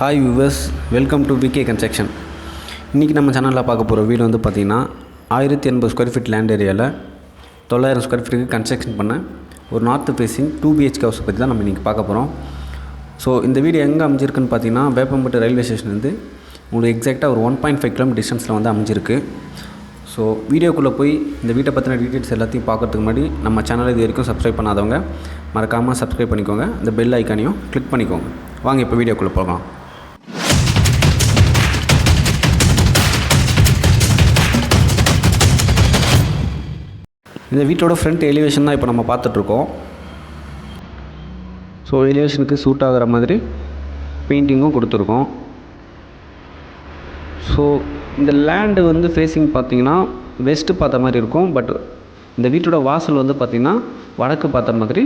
Hi viewers welcome to VK construction இன்றைக்கி நம்ம சேனலில் பார்க்க போகிற வீடு வந்து பார்த்திங்கன்னா ஆயிரத்தி எண்பது ஸ்கொயர் ஃபீட் லேண்ட் ஏரியாவில் தொள்ளாயிரம் ஸ்கொயர் ஃபீட்டுக்கு கன்ஸ்ட்ரக்ஷன் பண்ண ஒரு north facing two BHK house பற்றி தான் நம்ம இன்றைக்கி பார்க்க போகிறோம் ஸோ இந்த வீடு எங்கே அமைஞ்சிருக்குன்னு பார்த்தீங்கன்னா வேப்பம்பட்டு ரயில்வே ஸ்டேஷன்லேருந்து உங்களுக்கு எக்ஸாக்டாக ஒரு ஒன் பாயிண்ட் ஃபைவ் கிலோமீட்டர் டிஸ்டன்ஸில் வந்து அமைஞ்சிருக்கு. ஸோ வீடியோக்குள்ளே போய் இந்த வீட்டை பற்றின டீட்டெயில்ஸ் எல்லாத்தையும் பார்க்கறதுக்கு முன்னாடி நம்ம சேனலை இது வரைக்கும் சப்ஸ்கிரைப் பண்ணாதவங்க மறக்காமல் சப்ஸ்கிரைப் பண்ணிக்கோங்க. இந்த பெல் ஐக்கானையும் கிளிக் பண்ணிக்கோங்க. வாங்க இப்போ வீடியோக்குள்ளே போகலாம். இந்த வீட்டோட ஃப்ரண்ட் எலிவேஷன் தான் இப்போ நம்ம பார்த்துட்ருக்கோம். ஸோ எலிவேஷனுக்கு சூட் ஆகிற மாதிரி பெயிண்டிங்கும் கொடுத்துருக்கோம். ஸோ இந்த லேண்டு வந்து ஃபேஸிங் பார்த்தீங்கன்னா வெஸ்ட்டு பார்த்த மாதிரி இருக்கும். பட் இந்த வீட்டோட வாசல் வந்து பார்த்திங்கன்னா வடக்கு பார்த்த மாதிரி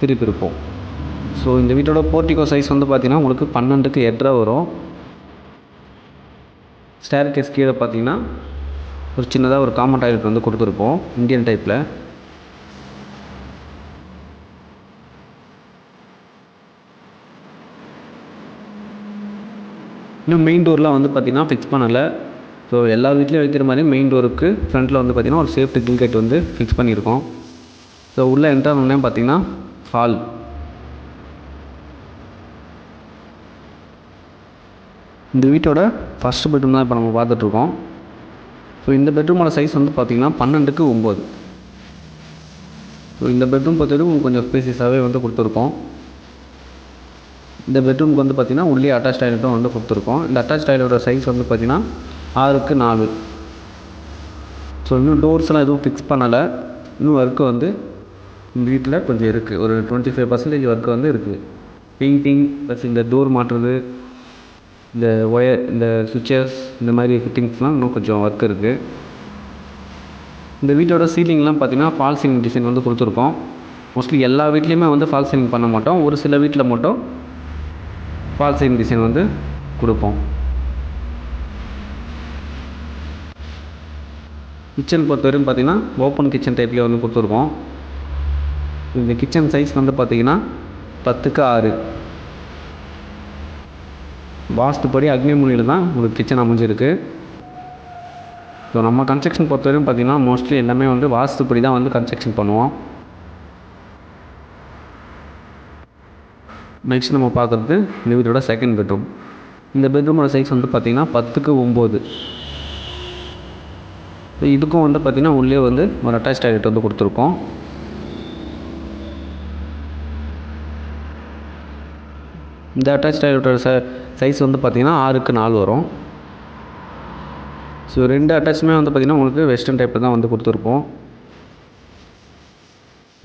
திருப்பி இருப்போம் ஸோ இந்த வீட்டோட போர்ட்டிகோ சைஸ் வந்து பார்த்திங்கன்னா உங்களுக்கு பன்னெண்டுக்கு எட்டரை வரும். ஸ்டேர் கேஸ் கீழே பார்த்தீங்கன்னா ஒரு சின்னதாக ஒரு காமன் டாய்லெட் வந்து கொடுத்துருப்போம் இந்தியன் டைப்பில் இன்னும் மெயின் டோர்லாம் வந்து பார்த்திங்கன்னா ஃபிக்ஸ் பண்ணலை. ஸோ எல்லா வீட்லேயும் வைக்கிற மாதிரி மெயின் டோருக்கு ஃப்ரண்ட்டில் வந்து பார்த்திங்கன்னா ஒரு சேஃப்டி கில் கேட் வந்து ஃபிக்ஸ் பண்ணியிருக்கோம். ஸோ உள்ளே என்ட்ரு ஆனோடனே பார்த்திங்கன்னா ஹால் இந்த வீட்டோட ஃபஸ்ட்டு பெட்ரூம் தான் இப்போ நம்ம பார்த்துட்ருக்கோம் ஸோ இந்த பெட்ரூமோட சைஸ் வந்து பார்த்திங்கன்னா பன்னெண்டுக்கு ஒம்பது. ஸோ இந்த பெட்ரூம் பார்த்துட்டு கொஞ்சம் ஸ்பேசியஸாகவே வந்து கொடுத்துருக்கோம். இந்த பெட்ரூமுக்கு வந்து பார்த்திங்கன்னா உள்ளே அட்டாச் டாய்லெட்டும் வந்து கொடுத்துருக்கோம். இந்த அட்டாச் டாய்லெட்டோட சைஸ் வந்து பார்த்திங்கன்னா ஆறுக்கு நாலு. ஸோ இன்னும் டோர்ஸ்லாம் எதுவும் ஃபிக்ஸ் பண்ணலை. இன்னும் ஒர்க்கு வந்து வீட்டில் கொஞ்சம் இருக்குது ஒரு டுவெண்ட்டி ஃபைவ் பர்சன்டேஜ் ஒர்க்கு வந்து இருக்குது பெயிண்டிங் ப்ளஸ் இந்த டோர் மாட்டுறது இந்த ஒயர் இந்த சுவிச்சஸ் இந்த மாதிரி ஃபிட்டிங்ஸ்லாம் இன்னும் கொஞ்சம் ஒர்க் இருக்குது இந்த வீட்டோட சீலிங்லாம் பார்த்தீங்கன்னா ஃபால் சீலிங் டிசைன் வந்து கொடுத்துருக்கோம். மோஸ்ட்லி எல்லா வீட்லேயுமே வந்து ஃபால் சீலிங் பண்ண மாட்டோம். ஒரு சில வீட்டில் மட்டும் ஃபால் சீலிங் டிசைன் வந்து கொடுப்போம். கிச்சன் பொறுத்தவரையும் பார்த்தீங்கன்னா ஓப்பன் கிச்சன் டைப்லேயே வந்து கொடுத்துருக்கோம். இந்த கிச்சன் சைஸ் வந்து பார்த்தீங்கன்னா பத்துக்கு ஆறு. வாஸ்துப்படி அக்னி அக்னிமுனியில் தான் உங்களுக்கு கிச்சன் அமைஞ்சிருக்கு. ஸோ நம்ம கன்ஸ்ட்ரக்ஷன் பொறுத்தவரையும் பார்த்திங்கன்னா மோஸ்ட்லி எல்லாமே வந்து வாஸ்துப்படி தான் வந்து கன்ஸ்ட்ரக்ஷன் பண்ணுவோம். நெக்ஸ்ட் நம்ம பார்க்குறது இந்த வீட்டோட செகண்ட் பெட்ரூம் இந்த பெட்ரூமோட சைஸ் வந்து பார்த்திங்கன்னா பத்துக்கு ஒம்பது. ஸோ இதுக்கும் வந்து பார்த்திங்கன்னா உள்ளே வந்து ஒரு அட்டாச் டாய்லெட் வந்து கொடுத்துருக்கோம். இந்த அட்டாச் டாய்லெட்டோட ச சைஸ் வந்து பார்த்திங்கன்னா ஆறுக்கு நாலு வரும். ஸோ ரெண்டு அட்டாச்சுமே வந்து பார்த்திங்கன்னா உங்களுக்கு வெஸ்டர்ன் டைப்பில் தான் வந்து கொடுத்துருப்போம்.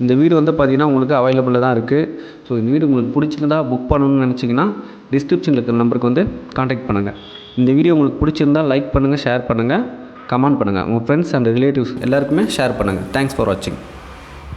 இந்த வீடு வந்து பார்த்திங்கன்னா உங்களுக்கு அவைலபிளில் தான் இருக்குது ஸோ இந்த வீடு உங்களுக்கு பிடிச்சிருந்தா புக் பண்ணணும்னு நினச்சிங்கன்னா டிஸ்கிரிப்ஷனில் இருக்கிற நம்பருக்கு வந்து காண்டாக்ட் பண்ணுங்கள் இந்த வீடியோ உங்களுக்கு பிடிச்சிருந்தா லைக் பண்ணுங்கள் ஷேர் பண்ணுங்கள் கமெண்ட் பண்ணுங்கள் உங்கள் ஃப்ரெண்ட்ஸ் அண்ட் ரிலேட்டிவ்ஸ் எல்லாருக்குமே ஷேர் பண்ணுங்கள் தேங்க்ஸ் ஃபார் வாட்சிங்